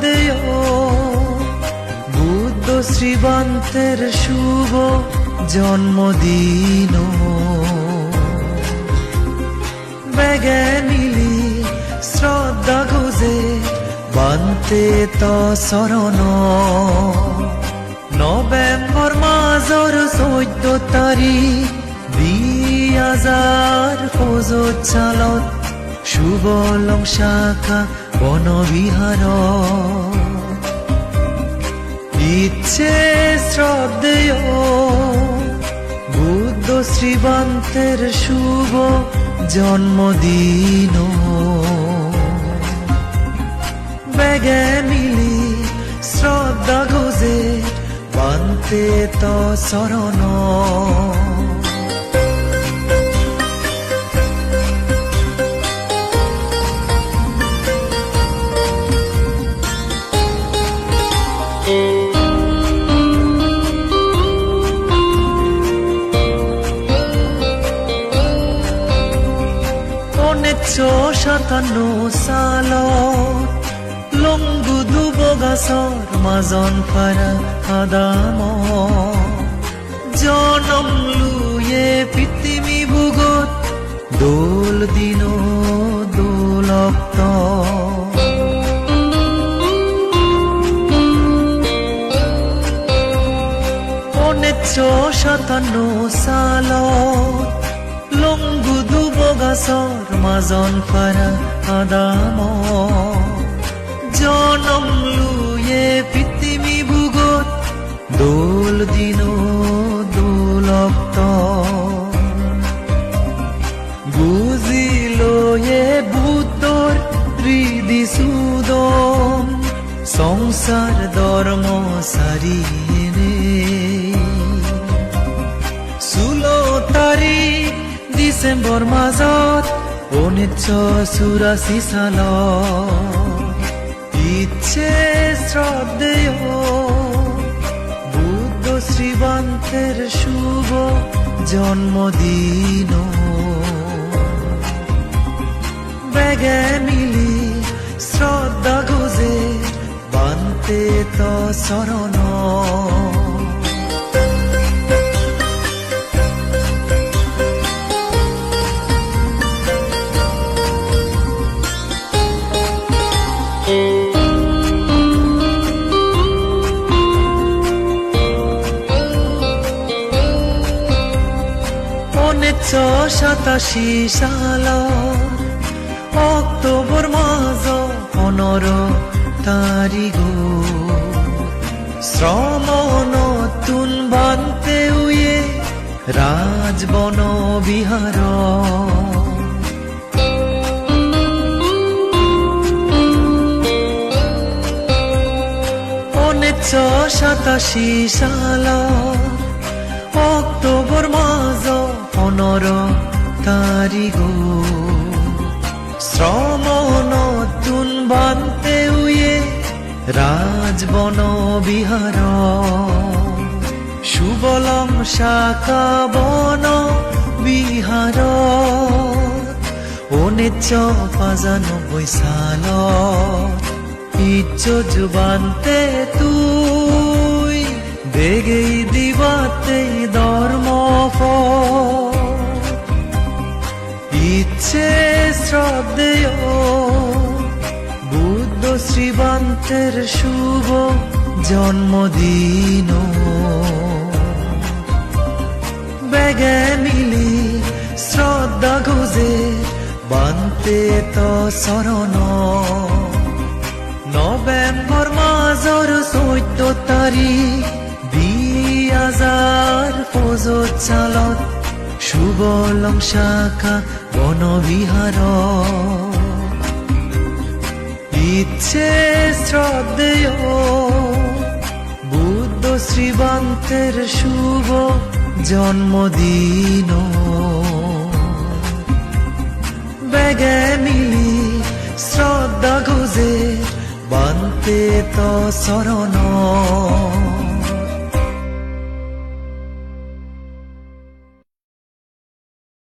দেয়। বুদ্ধ শ্রীবন্তের শুভ জন্মদিন। বেগেনিলি শ্রদ্ধা গোজে বান্তে ত শরণ। নভেম্বর মাসর চৈদ্দ তারিখ, বিয়াজার ফজত চালত সুবলং শাখা বনবিহার। ইচ্ছে শ্রদ্ধেয় বুদ্ধ শ্রীবন্তের শুভ জন্মদিন। বেগে মিলি শ্রদ্ধা গোজে বান্তে ত শরণ। সাতান্ন সালত। লংগু দুবগাছৰ মাজন ফাৰা আদাম জনম লুয়ে পৃথিৱী ভোগত দোল দিন উনিশশো সাতান্ন সালত। লংগু দুবগাছৰ মাজন ফাৰা আদাম। জনম লুয়ে পৃথিৱী ভোগত দোল দিন দোলক্ত বুজিলয়ে বুদ্ধৰ হৃদি সুদম সংসাৰ ধৰ্ম চাৰিয়েনে ডিচেম্বৰ মাজত ঊনৈছশ চৌৰাশী চালত। ইচ্ছে শ্রদ্ধেয় বুদ্ধ শ্রীবন্তের শুভ জন্মদিন। বেগে মিলি শ্রদ্ধা গুজে বান্তে ত উনিশশো সাতাশী সাল অক্টোবর মাস পনেরো তারিখ। শ্রম নতুন বান্তে উয়ে রাজবন বিহার। উনিশশো সাতাশী সাল অক্টোবর মাস পনেরো তারিখ শ্রম নতুন বান্তে উয়ে রাজবন বিহার। সুবলম শাখা বন বিহার। উনিশশ পঁচানব্বই সাল ইচ্ছ জুবান্তে তুই বেগেই দিবাতে ধর্ম ইচ্ছে শ্রদ্ধেয়। বুদ্ধ শ্রীবন্তের শুভ জন্মদিন। বেগে মিলি শ্রদ্ধা গুজে বান্তে ত শরণ। নৱেম্বৰ মাজৰ চৈধ্য তাৰিখ দুই ফৌজত চালত শুভলং শাখা বনবিহার। ইচ্ছে শ্রদ্ধেয় বুদ্ধ শ্রীবন্তের শুভ জন্মদিন। বেগে মিলি শ্রদ্ধা গুজে বান্তে ত শরণ।